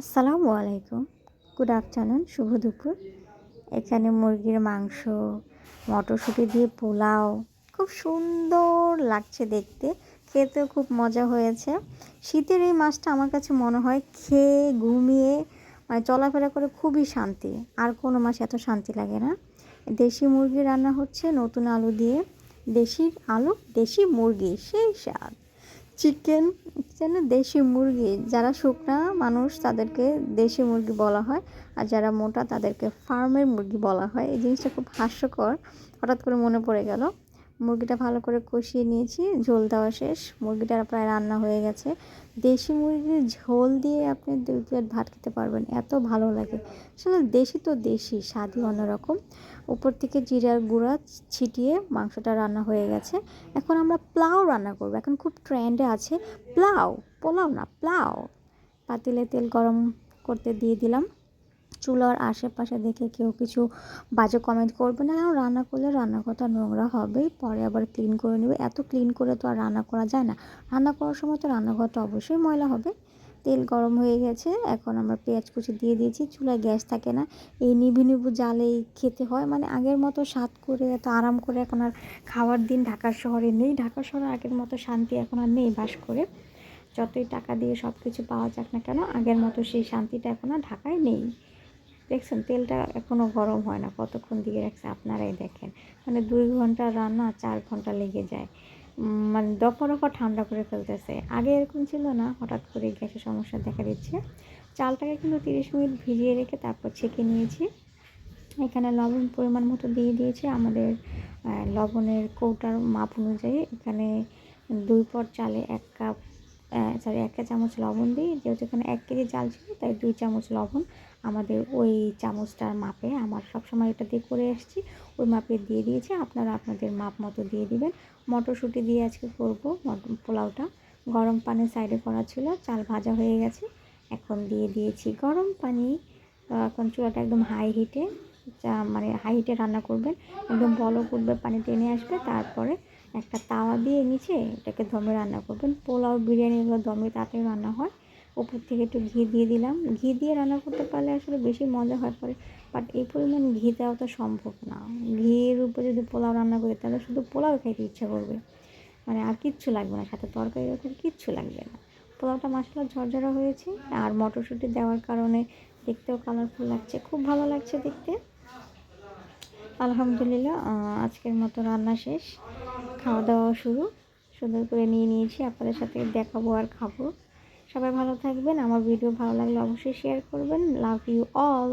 আসসালামু আলাইকুম। Good afternoon শুভ দুপুর। এখানে মুরগির মাংস, মটরশুঁটি দিয়ে পোলাও, খুব সুন্দর লাগছে দেখতে। খেতেও খুব মজা হয়েছে। শীতের এই মাছটা আমার কাছে মনে হয় খেয়ে ঘুমিয়ে মানে চলাফেরা করে খুবই শান্তি। আর কোনো মাছ এত শান্তি লাগে না। দেশি মুরগি রান্না হচ্ছে নতুন আলু দিয়ে। দেশি আলু, দেশি মুরগি, সেই স্বাদ। চিকেন যেন দেশি মুরগি, যারা শুকনা মানুষ তাদেরকে দেশি মুরগি বলা হয় আর যারা মোটা তাদেরকে ফার্মের মুরগি বলা হয়। এই জিনিসটা খুব হাস্যকর। হঠাৎ করে মনে পড়ে গেল মুরগিটা ভালো করে কষিয়ে নিয়েছি, ঝোল দেওয়া শেষ। মুরগিটা প্রায় রান্না হয়ে গেছে। দেশি মুরগির ঝোল দিয়ে আপনি দুই প্লেট ভাত খেতে পারবেন, এত ভালো লাগে। আসলে দেশি তো দেশি, স্বাদই অন্যরকম। উপর থেকে জিরার গুঁড়া ছিটিয়ে মাংসটা রান্না হয়ে গেছে। এখন আমরা প্লাউ রান্না করব। এখন খুব ট্রেন্ডে আছে। প্লাউ পোলাও না প্লাউ পাতিলে তেল গরম করতে দিয়ে দিলাম। চুলার আশেপাশে দেখে কেউ কিছু বাজে কমেন্ট করবে না। কারণ রান্না করলে রান্না রান্নাঘরটা নোংরা হবেই, পরে আবার ক্লিন করে নেবে। এত ক্লিন করে তো আর রান্না করা যায় না। রান্না করার সময় তো রান্নাঘরটা অবশ্যই ময়লা হবে। তেল গরম হয়ে গেছে, এখন আমরা পেঁয়াজ কুচি দিয়ে দিয়েছি। চুলায় গ্যাস থাকে না, এই নিভু নিভু জালেই খেতে হয়। মানে আগের মতো স্বাদ করে, এত আরাম করে এখন আর খাওয়ার দিন ঢাকার শহরে নেই। ঢাকা শহরে আগের মতো শান্তি এখন আর নেই বাস করে। যতই টাকা দিয়ে সব কিছু পাওয়া যাক না কেন, আগের মতো সেই শান্তিটা এখন আর ঢাকায় নেই। দেখছেন, তেলটা এখনও গরম হয় না, কতক্ষণ দিয়ে রাখছে আপনারাই দেখেন। মানে দুই ঘণ্টা রান্না, চার ঘণ্টা লেগে যায়। মানে দফা দফা ঠান্ডা করে ফেলতেছে। আগে এরকম ছিল না, হঠাৎ করে গ্যাসের সমস্যা দেখা দিচ্ছে। চালটাকে কিন্তু তিরিশ মিনিট ভিজিয়ে রেখে তারপর ছেঁকে নিয়েছি। এখানে লবণ পরিমাণ মতো দিয়ে দিয়েছি। আমাদের লবণের কৌটার মাপ অনুযায়ী এখানে দুই পট চালে এক কাপ সরি একটা চামচ লবণ দিই। যেহেতু এখানে এক কেজি চাল ছিল, তাই দুই চামচ লবণ। আমাদের ওই চামচটার মাপে আমার সবসময় এটা দিয়ে করে এসেছি ওই মাপে দিয়ে দিয়েছি। আপনারা আপনাদের মাপ মতো দিয়ে দিবেন। মটরশুঁটি দিয়ে আজকে করব পোলাওটা। গরম পানি সাইডে করা ছিল, চাল ভাজা হয়ে গেছে। এখন দিয়ে দিয়েছি গরম পানি। এখন চুলাটা একদম হাই হিটে মানে হাই হিটে রান্না করবেন। একদম বলক উঠবে, পানি টেনে আসবে। তারপরে একটা তাওয়া দিয়ে নিচে এটাকে দমে রান্না করবেন। পোলাও বিরিয়ানি এগুলো দমে তাড়াতাড়ি রান্না হয়। উপর থেকে একটু ঘি দিয়ে দিলাম। ঘি দিয়ে রান্না করতে পারলে আসলে বেশি মজা হয়, পরে বাট এই পরিমাণ ঘি দেওয়া তো সম্ভব না। ঘিয়ের উপরে যদি পোলাও রান্না করি, তাহলে শুধু পোলাও খাইতে ইচ্ছা করবে। মানে আর কিচ্ছু লাগবে না, সাথে তরকারি ওরকম কিচ্ছু লাগবে না। পোলাওটা মশলা ঝরঝরা হয়েছে আর মটরশুঁটি দেওয়ার কারণে দেখতেও কালারফুল লাগছে, খুব ভালো লাগছে দেখতে। আলহামদুলিল্লাহ আজকের মতো রান্না শেষ। খাওয়া দাওয়া শুরু। সুন্দর করে নিয়ে নিয়েছি, আপনাদের সাথে দেখাবো আর খাব। সবাই ভালো থাকবেন। আমার ভিডিও ভালো লাগলে অবশ্যই শেয়ার করবেন। Love you all